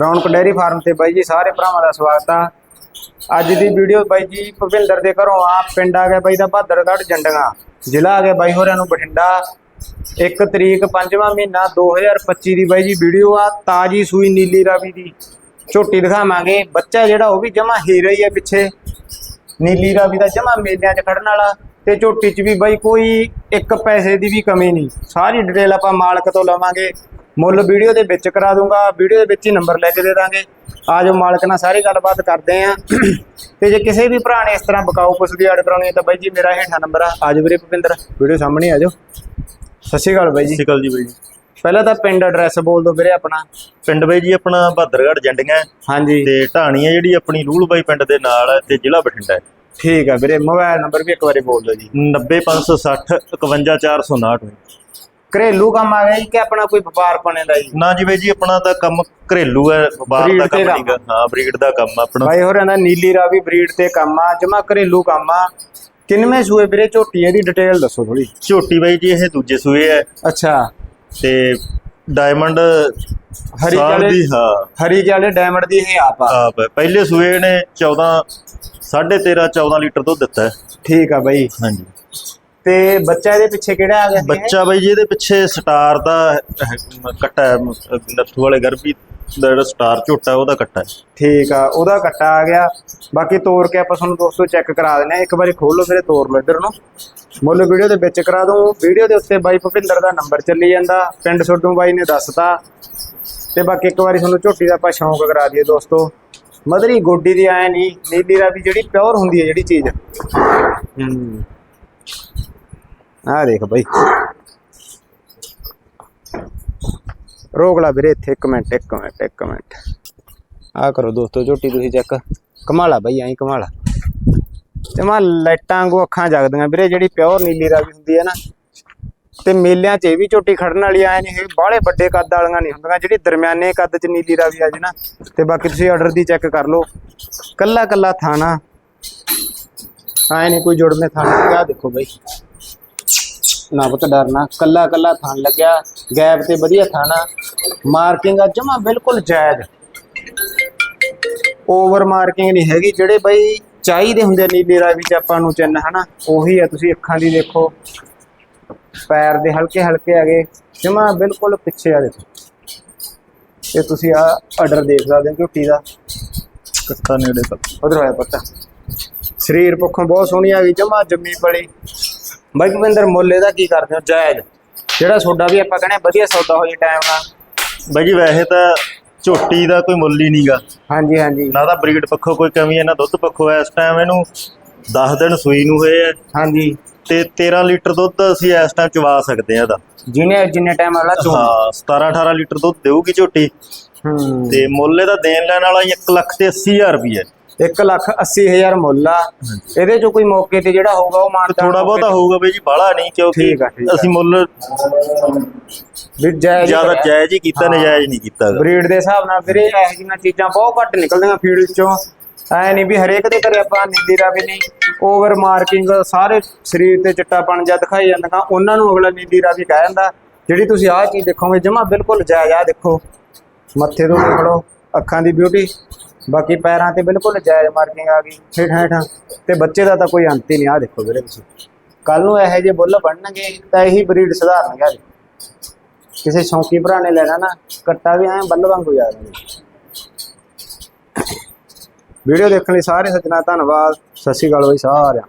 ਰੌਣਕ dairy farm ਤੇ ਬਾਈ ਜੀ, ਸਾਰੇ ਭਰਾਵਾਂ ਦਾ ਸਵਾਗਤ ਆ। ਅੱਜ ਦੀ ਵੀਡੀਓ ਬਾਈ ਜੀ, ਭਵਿੰਦਰ ਦੇ ਘਰੋਂ ਆ, ਪਿੰਡ ਆ ਗਿਆ ਬਾਈ ਦਾ ਬਹਾਦਰਗੜ੍ਹ ਜੰਡਗਾ। ਜ਼ਿਲ੍ਹਾ ਆ ਗਿਆ ਬਾਈ ਹੋਰਿਆਂ ਨੂੰ ਬਠਿੰਡਾ। 1 ਤਰੀਕ 5ਵਾਂ ਮਹੀਨਾ 2025 ਦੀ ਬਾਈ ਜੀ ਵੀਡੀਓ ਆ, ਤਾਜੀ ਸੂਈ ਨੀਲੀ ਰਾਵੀ ਦੀ। ਝੋਟੀ ਦਿਖਾਵਾਂਗੇ। ਬੱਚਾ ਜਿਹੜਾ ਉਹ ਵੀ ਜਮਾ ਹੀਰਾ ਹੀ ਹੈ ਪਿੱਛੇ। ਨੀਲੀ ਰਾਵੀ ਦਾ ਜਮਾ ਮੇਲਿਆਂ 'ਚ ਖੜਨ ਵਾਲਾ। ਤੇ ਝੋਟੀ 'ਚ ਵੀ ਬਾਈ ਕੋਈ ਇੱਕ ਪੈਸੇ ਦੀ ਵੀ ਕਮੀ ਨਹੀਂ। ਸਾਰੀ ਡਿਟੇਲ ਆਪਾਂ ਮਾਲਕ ਤੋਂ ਲਵਾਂਗੇ। ਮੁੱਲ ਵੀਡੀਓ ਦੇ ਵਿੱਚ ਕਰਾ ਦੂੰਗਾ ਵੀਡੀਓ ਦੇ ਵਿੱਚ ਹੀ ਨੰਬਰ ਲੈ ਕੇ ਦੇ ਦਾਂਗੇ। ਆਜੋ ਮਾਲਕ ਨਾਲ ਸਾਰੀ ਗੱਲਬਾਤ ਕਰਦੇ ਆਂ। ਤੇ ਜੇ ਕਿਸੇ ਵੀ ਭਰਾ ਨੇ ਇਸ ਤਰ੍ਹਾਂ ਬਕਾਊ ਪੁੱਛ ਦੀ ਆੜ ਕਰਾਉਣੀ ਹੈ ਤਾਂ ਬਾਈ ਜੀ ਮੇਰਾ ਹੇਠਾਂ ਨੰਬਰ ਆ। ਆਜੋ ਵੀਰੇ ਭੁਪਿੰਦਰ ਵੀਡੀਓ ਸਾਹਮਣੇ ਆਜੋ ਸਤਿ ਸ਼੍ਰੀ ਅਕਾਲ ਬਾਈ ਜੀ। ਸਿਕਲ ਜੀ ਬਾਈ ਪਹਿਲਾਂ ਤਾਂ ਪਿੰਡ ਐਡਰੈਸ ਬੋਲ ਦਿਓ ਵੀਰੇ ਆਪਣਾ। ਪਿੰਡ ਬਾਈ ਜੀ ਆਪਣਾ ਬਹਾਦਰਗੜ੍ਹ ਜੰਡੀਆਂ ਹਾਂਜੀ। ਤੇ ਢਾਣੀ ਹੈ ਜਿਹੜੀ ਆਪਣੀ ਰੂਲ ਬਾਈ ਪਿੰਡ ਦੇ ਨਾਲ ਹੈ ਤੇ ਜ਼ਿਲ੍ਹਾ ਬਠਿੰਡਾ ਹੈ। ਠੀਕ ਆ ਵੀਰੇ ਮੋਬਾਈਲ ਨੰਬਰ ਵੀ ਇੱਕ ਵਾਰੀ ਬੋਲ ਦਿਓ ਜੀ। 90560 51459 ਘਰੇਲੂ ਕੰਮ ਆ ਗਿਆ ਜੀ ਕਿ ਆਪਣਾ ਕੋਈ ਵਪਾਰ ਬਣੇ ਦਾ ਜੀ? ਨਾ ਜੀ ਬਾਈ ਜੀ ਆਪਣਾ ਤਾਂ ਕੰਮ ਘਰੇਲੂ ਹੈ Breed ਦਾ ਤੇ ਕੰਮ ਕੰਮ। ਨਹੀਂਗਾ ਹਾਂ ਬਰੀਡ ਦਾ ਕੰਮ ਆ ਆਪਣਾ। ਬਾਈ ਹੋਰਾਂ ਦਾ ਨੀਲੀ ਰਾਵੀ ਬਰੀਡ ਤੇ ਕੰਮ ਆ ਜਮਾ ਘਰੇਲੂ ਕੰਮ ਆ। ਕਿੰਨਵੇਂ ਸੂਏ ਵੀਰੇ? ਝੋਟੀ ਇਹਦੀ ਡਿਟੇਲ ਦੱਸੋ ਥੋੜੀ ਝੋਟੀ ਬਾਈ ਜੀ ਇਹ ਦੂਜੇ ਸੂਏ ਹੈ। ਅੱਛਾ। ਤੇ ਡਾਇਮੰਡ ਹਰੀ ਸਾਲ ਦੀ ਹਾਂ। ਹਰੀ ਜਾਲੇ ਡਾਇਮੰਡ ਦੀ ਇਹ ਆਪ ਆ। ਆਪ ਹੈ। ਪਹਿਲੇ ਸੂਏ ਨੇ 14 13.5 14 ਲੀਟਰ ਦੁੱਧ ਦਿੱਤਾ ਹੈ। ਠੀਕ ਆ ਬਾਈ। ਹਾਂਜੀ। ਤੇ ਬੱਚਾ ਇਹਦੇ ਪਿੱਛੇ ਕਿਹੜਾ ਆ ਗਿਆ ਸੀ ਇਹ? ਬੱਚਾ ਬਾਈ ਜੀ ਇਹਦੇ ਪਿੱਛੇ ਸਟਾਰ ਦਾ ਕੱਟਾ ਹੈ। ਨੱਥੂ ਵਾਲੇ ਗਰਭੀ ਦਾ ਜਿਹੜਾ ਸਟਾਰ ਝੋਟਾ ਉਹਦਾ ਕੱਟਾ ਹੈ। ਠੀਕ ਆ ਉਹਦਾ ਕੱਟਾ ਆ ਗਿਆ। ਬਾਕੀ ਤੋੜ ਕੇ ਆਪਾਂ ਤੁਹਾਨੂੰ ਦੋਸਤੋ ਚੈੱਕ ਕਰਾ ਦਿੰਦੇ ਆ ਇੱਕ ਵਾਰੀ ਖੋਲੋ ਵੀਰੇ ਤੋੜ ਲਓ ਇੱਧਰ ਨੂੰ। ਮੁੱਲ ਵੀਡੀਓ ਦੇ ਵਿੱਚ ਕਰਾ ਦੂੰ ਵੀਡੀਓ ਦੇ ਉੱਤੇ ਬਾਈ ਭੁਪਿੰਦਰ ਦਾ ਨੰਬਰ ਚੱਲੀ ਜਾਂਦਾ। ਪਿੰਡ ਸੋਡੂ ਬਾਈ ਨੇ ਦੱਸਤਾ। ਤੇ ਬਾਕੀ ਇੱਕ ਵਾਰੀ ਤੁਹਾਨੂੰ ਝੋਟੀ ਦਾ ਆਪਾਂ ਸ਼ੌਂਕ ਕਰਾ ਦਈਏ ਦੋਸਤੋ। ਮਦਰੀ ਗੋਡੀ ਦੀ ਆਏ ਨਹੀਂ ਨੀਲੀ ਰਾਵੀ ਜਿਹੜੀ ਪਿਓਰ ਹੁੰਦੀ ਹੈ ਜਿਹੜੀ ਚੀਜ਼। ਹੂੰ। ਆ ਦੇਖ ਬਾਈ। ਰੋਕ ਲਾ ਵੀਰੇ ਇੱਥੇ, ਇੱਕ ਮਿੰਟ ਇੱਕ ਮਿੰਟ ਇੱਕ ਮਿੰਟ। ਆ ਕਰੋ ਦੋਸਤੋ, ਝੋਟੀ ਤੁਸੀਂ ਚੈੱਕ ਕਮਾਲਾ ਬਾਈ, ਐਂ ਕਮਾਲਾ। ਜਮਾ ਲਾਈਟਾਂ ਵਾਂਗੂ ਅੱਖਾਂ ਜਗਦੀਆਂ। ਵੀਰੇ ਜਿਹੜੀ ਪਿਓਰ ਨੀਲੀ ਰਾਵੀ ਹੁੰਦੀ ਹੈ ਨਾ, ਤੇ ਮੇਲਿਆਂ 'ਚ ਇਹ ਵੀ ਝੋਟੀ ਖੜਨ ਵਾਲੀ ਆਏ ਨੇ ਇਹ ਬਾਹਲੇ ਵੱਡੇ ਕੱਦ ਵਾਲੀਆਂ ਨਹੀਂ ਹੁੰਦੀਆਂ। ਜਿਹੜੀ ਦਰਮਿਆਨੇ ਕੱਦ 'ਚ ਨੀਲੀ ਰਾਵੀ ਆ ਜੇ ਨਾ, ਤੇ ਬਾਕੀ ਤੁਸੀਂ ਆਰਡਰ ਦੀ ਚੈੱਕ ਕਰ ਲਓ। ਕੱਲਾ ਕੱਲਾ ਥਾਣਾ। ਆਏ ਨੇ ਕੋਈ ਜੁੜਵੇਂ ਥਾਣਾ ਆ ਦੇਖੋ ਬਾਈ। ਨਾ ਪੁੱਤ ਡਰਨਾ ਕੱਲਾ ਕੱਲਾ ਥਾਣ ਲੱਗਿਆ ਗੈਪ ਤੇ ਵਧੀਆ ਥਾਣਾ। ਮਾਰਕਿੰਗ ਆ ਜਮਾ ਬਿਲਕੁਲ ਜਾਇਜ਼। ਓਵਰ ਮਾਰਕਿੰਗ ਨਹੀਂ ਹੈਗੀ ਜਿਹੜੇ ਬਈ ਚਾਹੀਦੇ ਹੁੰਦੇ ਨੀਲੀ ਰਾਵੀ ਚ ਆਪਾਂ ਨੂੰ ਚਿੰਨ ਹਨਾ? ਉਹੀ ਆ ਤੁਸੀਂ ਅੱਖਾਂ ਦੀ ਦੇਖੋ। ਪੈਰ ਦੇ ਹਲਕੇ ਹਲਕੇ ਹੈਗੇ ਜਮਾ ਬਿਲਕੁਲ ਪਿੱਛੇ ਆ ਦੇਖੋ। ਤੇ ਤੁਸੀਂ ਆ ਆਰਡਰ ਦੇਖ ਸਕਦੇ ਹੋ ਝੋਟੀ ਦਾ। ਕੱਟਾ ਨੇੜੇ ਕਰ ਉਧਰ ਹੋਇਆ ਪਤਾ। ਸਰੀਰ ਪੱਖੋਂ ਬਹੁਤ ਸੋਹਣੀ ਆ ਗਈ ਜਮਾ ਜੰਮੀ ਪਲੀ। ਬਾਈ ਭਵਿੰਦਰ ਮੁੱਲ ਇਹਦਾ ਕੀ ਕਰਦੇ ਹੋ? ਜਾਇਜ਼। ਜਿਹੜਾ ਸੋਡਾ ਵੀ ਆਪਾਂ ਕਹਿੰਦੇ ਵਧੀਆ ਸੌਦਾ ਹੋ ਜੇ ਟਾਈਮ ਨਾਲ। ਬਾਈ ਜੀ ਵੈਸੇ ਤਾਂ ਝੋਟੀ ਦਾ ਕੋਈ ਮੁੱਲ ਹੀ ਨਹੀਂਗਾ। ਹਾਂਜੀ ਹਾਂਜੀ। ਨਾ ਤਾਂ ਬਰੀਡ ਪੱਖੋਂ ਕੋਈ ਕਮੀ ਹੈ ਨਾ ਦੁੱਧ ਪੱਖੋਂ। ਇਸ ਟਾਈਮ ਇਹਨੂੰ 10 ਦਿਨ ਸੂਈ ਨੂੰ ਹੋਏ ਹੈ ਹਾਂਜੀ। ਤੇ 13 ਲੀਟਰ ਦੁੱਧ ਅਸੀਂ ਇਸ ਟਾਈਮ ਚਵਾ ਸਕਦੇ ਆ ਇਹਦਾ। ਜਿਹਨੇ ਜਿੰਨੇ ਟਾਈਮ ਵਾਲਾ ਚੋਣ ਹਾਂ 17 18 ਲੀਟਰ ਦੁੱਧ ਦੇਊਗੀ ਝੋਟੀ। ਹੂੰ। ਤੇ ਮੁੱਲ ਇਹਦਾ ਦੇਣ ਲੈਣ ਵਾਲਾ 1 ਲੱਖ ਤੇ 80000 ਰੁਪਏ ਇੱਕ ਲੱਖ ਅੱਸੀ ਹਜ਼ਾਰ ਮੁੱਲ ਆ। ਇਹਦੇ ਚੋਂ ਕੋਈ ਮੌਕੇ ਤੇ ਜਿਹੜਾ ਹੋਊਗਾ ਉਹ ਮਾਨਤਾ ਥੋੜਾ ਬਹੁਤਾ ਹੋਊਗਾ ਬਈ ਜੀ ਬਾਹਲਾ ਨਹੀਂ ਕਿਉਂਕਿ। ਅਸੀਂ ਮੁੱਲ ਵੀ ਜਾਇਜ਼ ਜ਼ਿਆਦਾ ਜਾਇਜ਼ ਹੀ ਕੀਤਾ ਨਜਾਇਜ਼ ਨਹੀਂ ਕੀਤਾ। ਬਰੀਡ ਦੇ ਹਿਸਾਬ ਨਾਲ ਵੀਰੇ ਇਹੋ ਜਿਹੀਆਂ ਚੀਜ਼ਾਂ ਬਹੁਤ ਘੱਟ ਨਿਕਲਦੀਆਂ ਫੀਲਡ ਚੋਂ। ਐ ਨਹੀਂ ਵੀ ਹਰੇਕ ਦੇ ਘਰੇ ਆਪਾਂ ਨੀਲੀ ਰਾਵੀ ਨਹੀਂ ਓਵਰ ਮਾਰਕਿੰਗ ਸਾਰੇ ਸਰੀਰ ਤੇ ਚਿੱਟਾਪਣ ਜਾਂ ਦਿਖਾਈ ਜਾਂਦੀਆਂ ਉਹਨਾਂ ਨੂੰ ਅਗਲਾ ਨੀਲੀ ਰਾਵੀ ਕਹਿ ਜਾਂਦਾ ਜਿਹੜੀ ਤੁਸੀਂ ਆਹ ਚੀਜ਼ ਦੇਖੋਗੇ ਜਮਾ ਬਿਲਕੁਲ ਜਾਇਜ਼ ਆ ਦੇਖੋ। ਮੱਥੇ ਤੋਂ ਦੇਖ ਲਓ ਅੱਖਾਂ ਦੀ ਬਿਊਟੀ ਬਾਕੀ ਪੈਰਾਂ ਤੇ ਬਿਲਕੁਲ ਜਾਇਜ਼ ਮਾਰਕਿੰਗ ਆ ਗਈ। ਹੇਠ ਹੇਠਾਂ। ਤੇ ਬੱਚੇ ਦਾ ਤਾਂ ਕੋਈ ਅੰਤ ਹੀ ਨਹੀਂ ਆ ਦੇਖੋ ਵੀਰੇ ਤੁਸੀਂ। ਕੱਲ ਨੂੰ ਇਹੋ ਜਿਹੇ ਬੁੱਲ ਬਣਨਗੇ ਤਾਂ ਇਹੀ ਬਰੀਡ ਸੁਧਾਰਨਗੇ ਆ। ਕਿਸੇ ਸ਼ੌਂਕੀ ਭਰਾ ਨੇ ਲੈਣਾ ਨਾ ਕੱਟਾ ਵੀ ਐ ਬੱਲ ਵਾਂਗੂ ਜਾ ਰਿਹਾ ਵੀਡੀਓ ਦੇਖਣ ਲਈ ਸਾਰੇ ਸੱਜਣਾ ਧੰਨਵਾਦ। ਸਤਿ ਸ਼੍ਰੀ ਅਕਾਲ ਬਈ ਸਾਰਿਆਂ